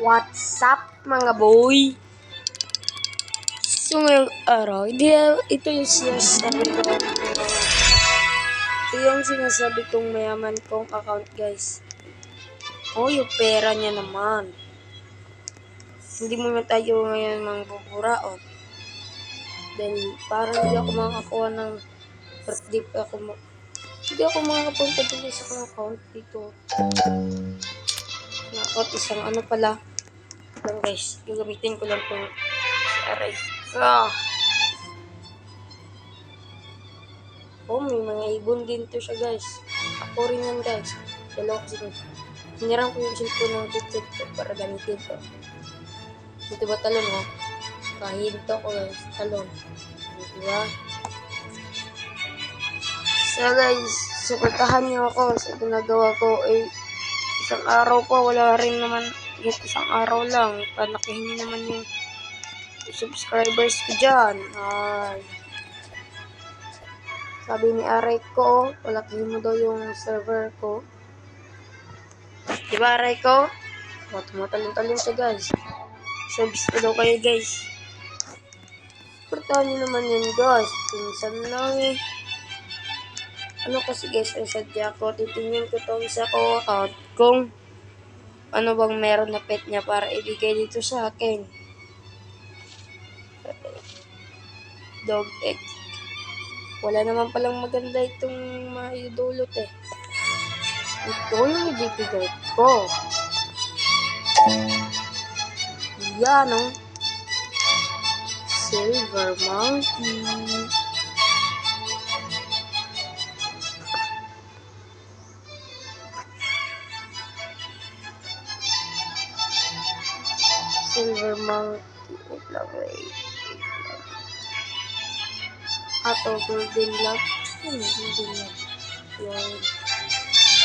What's up mga boy? So ngayong araw, hindi, ito yung sinasabi ko. Ito yung sinasabi kong mayaman kong account guys. Oh, yung pera niya naman. Hindi mo na tayo ngayon mangbuburaot. Then, parang hindi ako makakakuha ng birthday ako mo. Hindi ako makakapunta dito sa account dito. Nakot isang ano pala. Lang guys, gagamitin ko lang itong si Aray. Ah! Oh, may mga ibon din to siya guys. Ako rin yan guys. Dalawa kasi. Hinirang ko yung cellphone ng titip ko para gamitin to. Dito ba talon oh? Kahinto ko guys. Talon. Diba? So guys, supportahan niyo ako sa ginagawa ko. Eh, isang araw pa, wala rin naman. Yes, isang araw lang. Panakihin niyo naman yung subscribers ko dyan. Ay. Sabi ni Aray ko, palakihin mo daw yung server ko. Diba Aray ko? O, tumatalong-talong siya guys. Subs ko daw kayo guys. Supportahan niyo naman yun guys. Pinsan lang eh. Ano kasi guys, ay sadya ko, titingin ko tong isa ko account kung ano bang meron na pet niya para ibigay dito sa akin. Dog egg. Wala naman palang maganda itong maidulot eh. Ito yung ibibigay ko. Yan oh. Silver monkey. Monkey. Wait lang, wait. Ato, golden lock. Hmm, golden lock. Yan.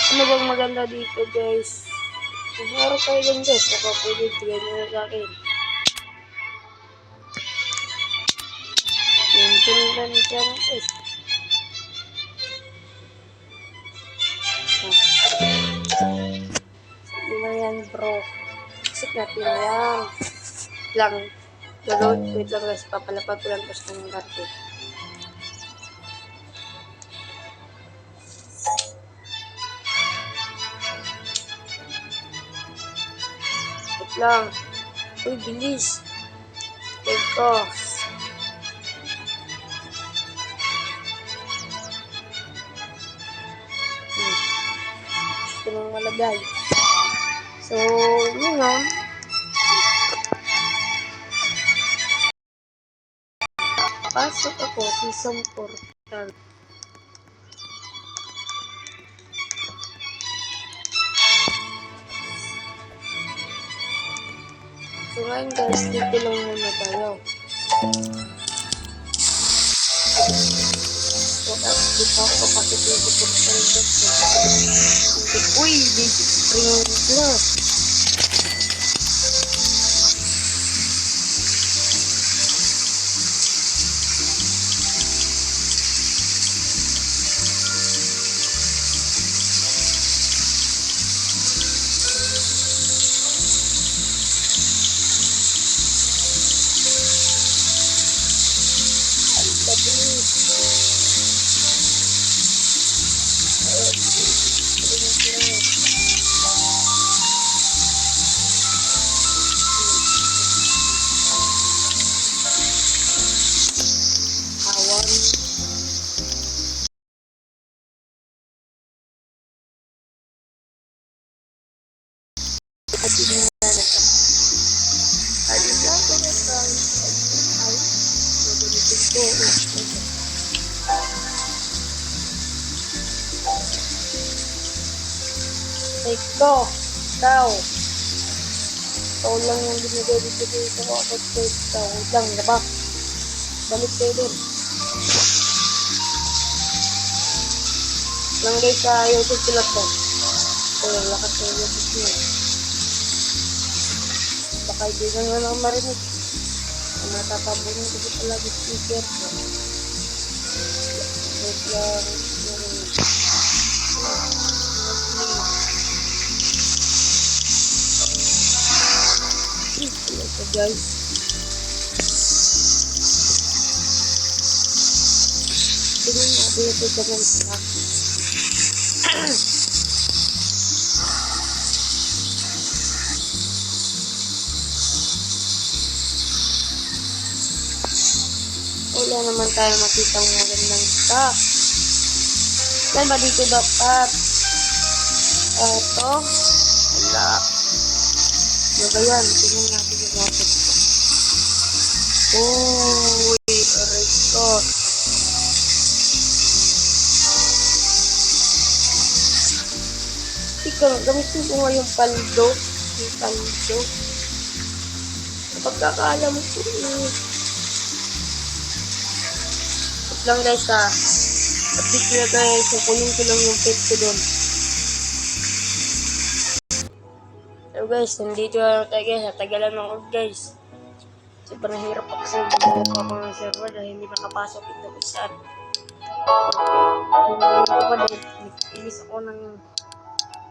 Ano bang maganda dito, guys? Meron kayo dyan, guys, baka pwede bigyan nyo na sa akin. Yung pinlan siya guys. Hindi na yan, bro. Isip natin yan. Lang. Gagawin, wait lang guys, papalapag ko lang tapos ng garte. Wait lang. Uy, bilis. Take off. Hmm. Gusto nang malagay. So, yun nga. Pasok ako, season 4. So ngayon guys, dito lang muna tayo. Dito ako papakit yung tutorial guys. Uy, basic spring plus. Ikaw, ikaw. Ikaw lang yung binigay dito dito ako sa ikaw. Lang, diba? Balik kayo din. Lang guys sa YouTube sila to. Ito yung lakas ng YouTube niya. Baka hindi na nga lang marinig. Ang matatabunin ko dito lagi speaker. Wait lang. Guys. Tingnan ako yung pagdagan sa Wala naman tayo makita ng magandang stock. Yan ba dito dapat? Eto. Wala. Ano ba yan? Tingnan natin. Uy, ko. Ikaw, gamitin ko nga yung paldo. Yung paldo. Pagkakaalam ko eh. Wait lang guys ha. Update ko na guys. Kukunin ko lang yung pet ko doon. So guys, nandito na tayo guys. Natagalan ako guys. Sobrang hirap ako ako ng server dahil hindi makapasok ito kung saan. Hindi ko pa dahil nag-ilis ako ng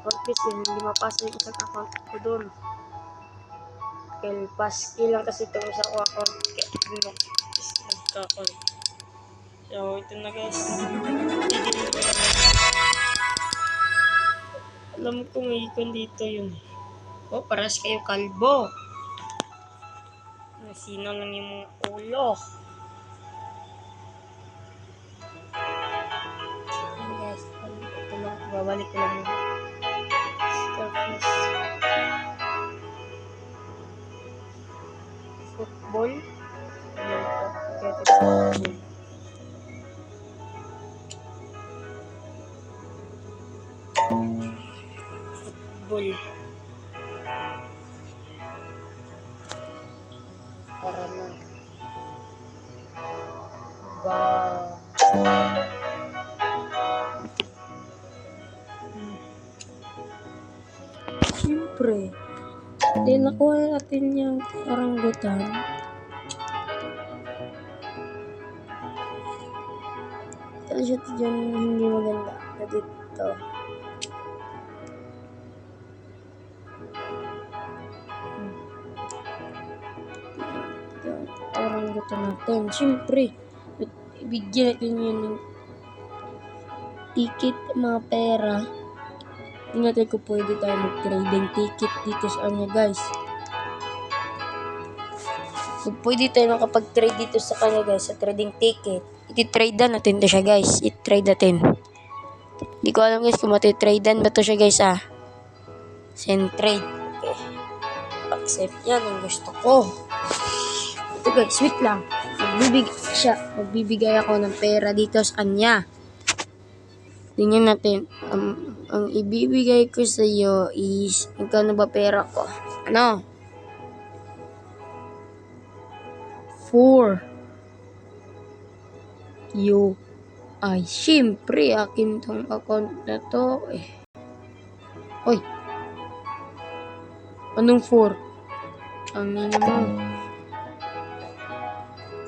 WordPress eh. Hindi mapasok yung isang account ko doon. Kaya paski lang kasi itong isa ko account. Kaya pinok is nagka-account. So, ito na guys. Alam ko may icon dito yun. Oh, paras kayo kalbo. Sino lang yung ulo. Ayan guys, ito lang. Babalik ko lang Starfish. Football. Ayan ito. Get it. Football. Football. Nakuha natin yung oranggutan. Ito siya dyan hindi maganda na dito. yung oranggutan natin. Siyempre, ibigyan natin yun ng ticket, mga pera. Natin kung pwede tayo mag-trading ticket dito sa kanya, guys. Kung pwede tayo makapag-trade dito sa kanya, guys, sa trading ticket. Iti-trade na natin to siya, guys. I-trade natin. Hindi ko alam, guys, kung matitradean ba to siya, guys, ah. Send trade. Okay. Accept yan ang gusto ko. Ito guys, wait lang. Magbibig siya, magbibigay ako ng pera dito sa kanya. Tingnan natin. Um, ang ibibigay ko sa iyo is, na ba pera ko? Ano? Four. You. Ay, syempre, akin tong account na to. Eh. Oy. Anong four? Ang ina mo.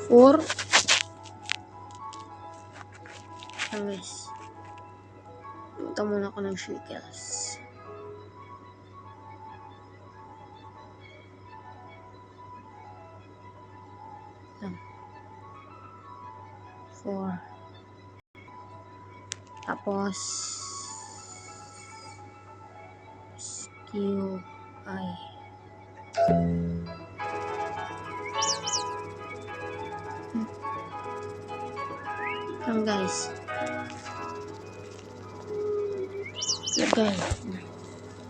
Four. Ayan guys. Punta muna ako ng. Ayan. Four. Tapos Q I Ayan guys. Lagay.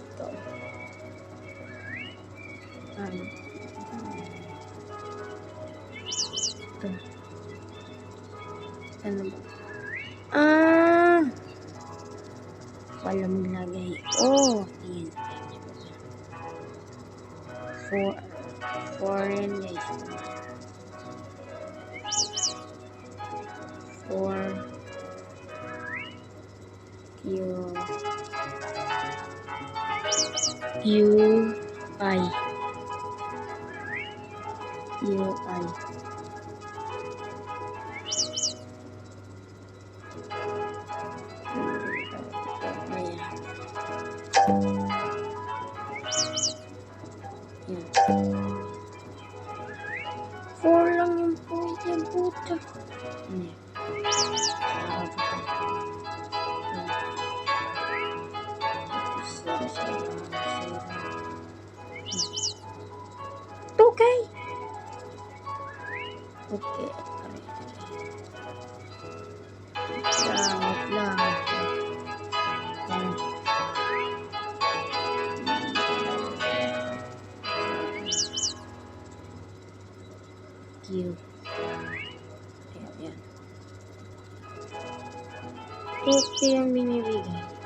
Ito. Ano? Ito. Ano? Ah! Wala maglagay. Oh! Ayan. For, foreign guys. For Q Q I Okay. Wait lang, wait lang. Yan. Q. Ayan, yan. Okay ang binibigay.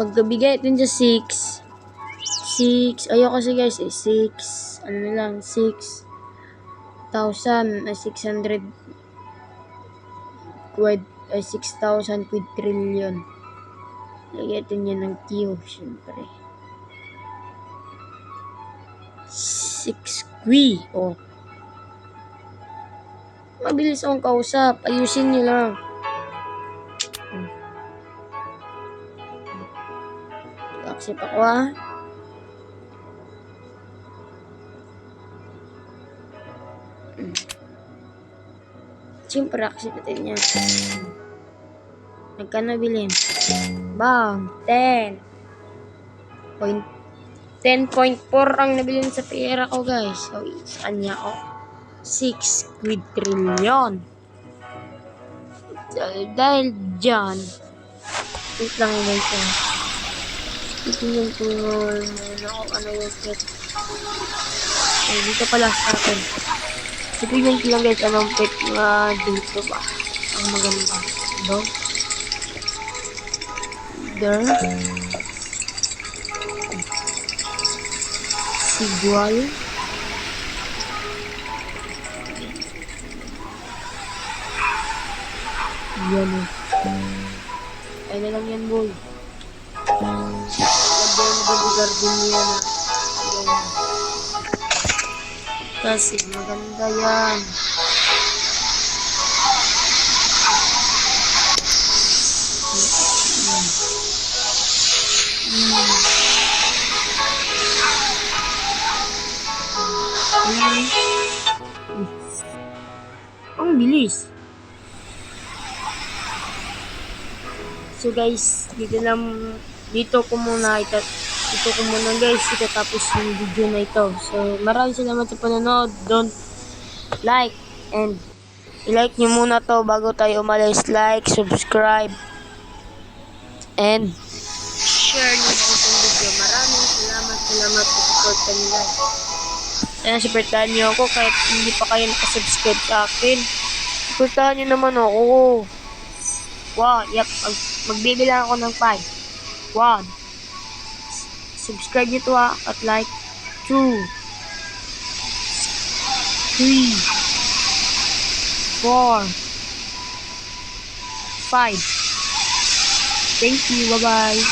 Pagkabigay ito dyan, six. Six. Ayoko kasi guys eh. Six. Ano na lang, six. Thousand. Ay, six hundred. Quid. Ay, six thousand quid trillion. Lagyan natin yan ng Q, syempre. Six Q. Oh. Mabilis akong kausap. Ayusin niyo lang. Accept ako. Hmm. Siyempre, accept natin yan. Magkano bilhin? Bang! 10. Point 10.4 ang nabilin sa pera ko, guys. So, saan niya ako? 6 quid trillion. Dahil, dahil dyan, wait lang guys. Ah. Titingnan ko muna ako ano yung pet. Eh, dito pala sa akin. Titingnan ko lang guys anong pet nga dito ba. Ang maganda. Dog. There. Igual. Yan eh. Ay na lang yan, boy. Ganda yung bodyguard din yan ah. Yan. Kasi maganda yan. Ayan. Ang bilis. So guys, dito lang dito ko muna ito ko muna guys itatapos yung video na ito. So maraming salamat sa panonood. Don't like and i-like nyo muna to bago tayo umalis. Like, subscribe, and share nyo po itong video. Maraming salamat, salamat sa support guys. Sana supportahan nyo ako kahit hindi pa kayo nakasubscribe sa akin. Supportahan nyo naman ako. Wow, yep. Mag magbibilang ako ng 5. 1. Subscribe nyo to ha. At like. 2. 3. 4. 5. Thank you. Bye-bye.